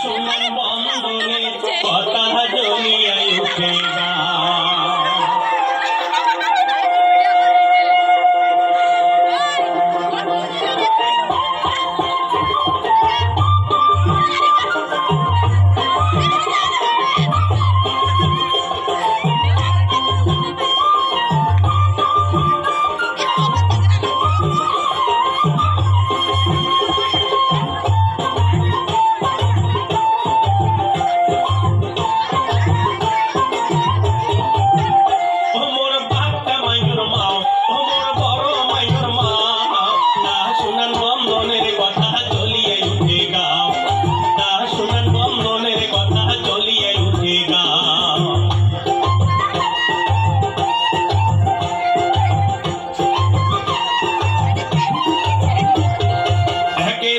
শোনার বন্ধনে কথা জ্বলিয়াই উঠে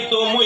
tô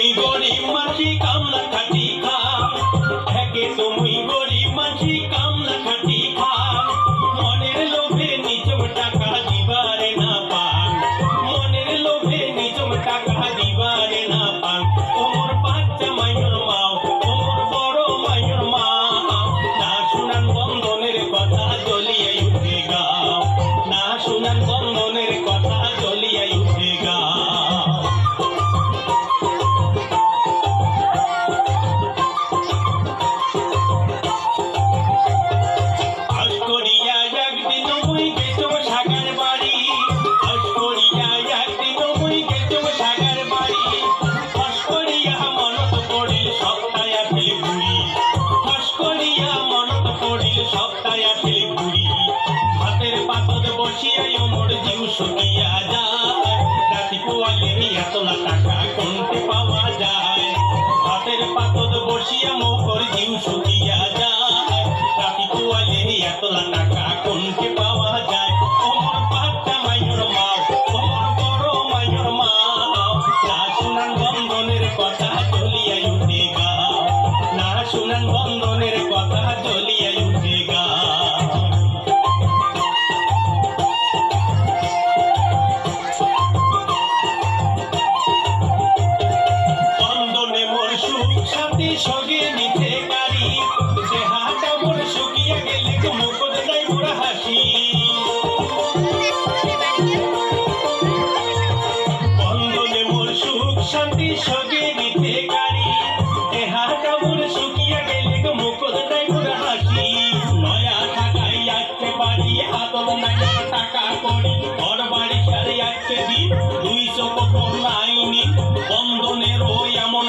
দুই চোখ কন্যাইনি বন্ধনের ওই এমন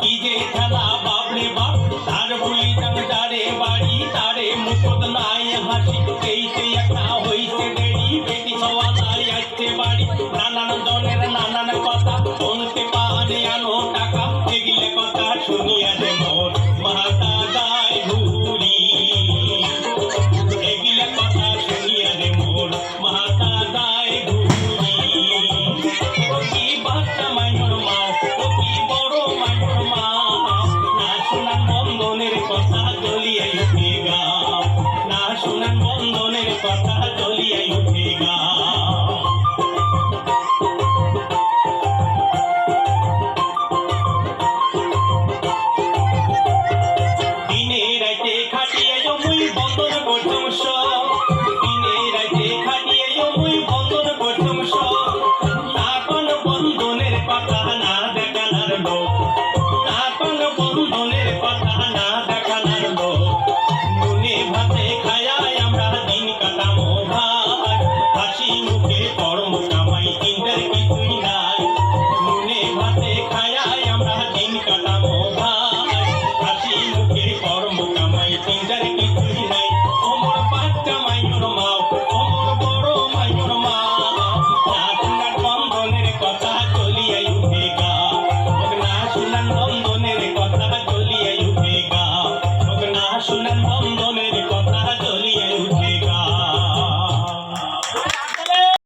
কি যে খেলা বাপরে বাপ, তার বলি তারে বাড়ি, তারে মুকুট নাই হাসি